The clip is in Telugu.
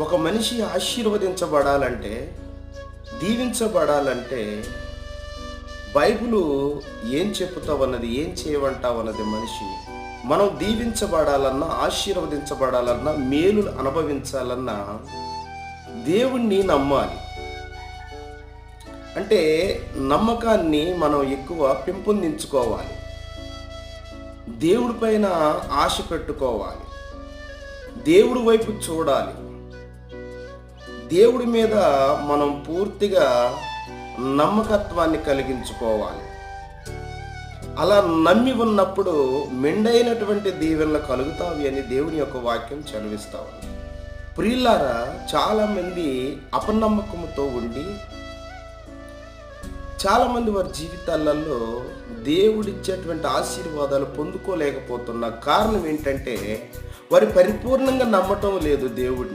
ఒక మనిషి ఆశీర్వదించబడాలంటే దీవించబడాలంటే బైబిలు ఏం చెప్పుతావన్నది ఏం చేయమంటావన్నది మనిషిని మనం దీవించబడాలన్నా ఆశీర్వదించబడాలన్నా మేలు అనుభవించాలన్నా దేవుణ్ణి నమ్మాలి. అంటే నమ్మకాన్ని మనం ఎక్కువ పెంపొందించుకోవాలి. దేవుడి పైన ఆశ పెట్టుకోవాలి. దేవుడి వైపు చూడాలి. దేవుడి మీద మనం పూర్తిగా నమ్మకత్వాన్ని కలిగించుకోవాలి. అలా నమ్మి ఉన్నప్పుడు మెండైనటువంటి దీవెనలు కలుగుతావి అని దేవుని యొక్క వాక్యం చదివిస్తా ఉంది. ప్రియులారా చాలామంది అపనమ్మకంతో ఉండి చాలామంది వారి జీవితాలలో దేవుడిచ్చేటువంటి ఆశీర్వాదాలు పొందుకోలేకపోతున్న కారణం ఏంటంటే వారి పరిపూర్ణంగా నమ్మటం లేదు దేవుడిని.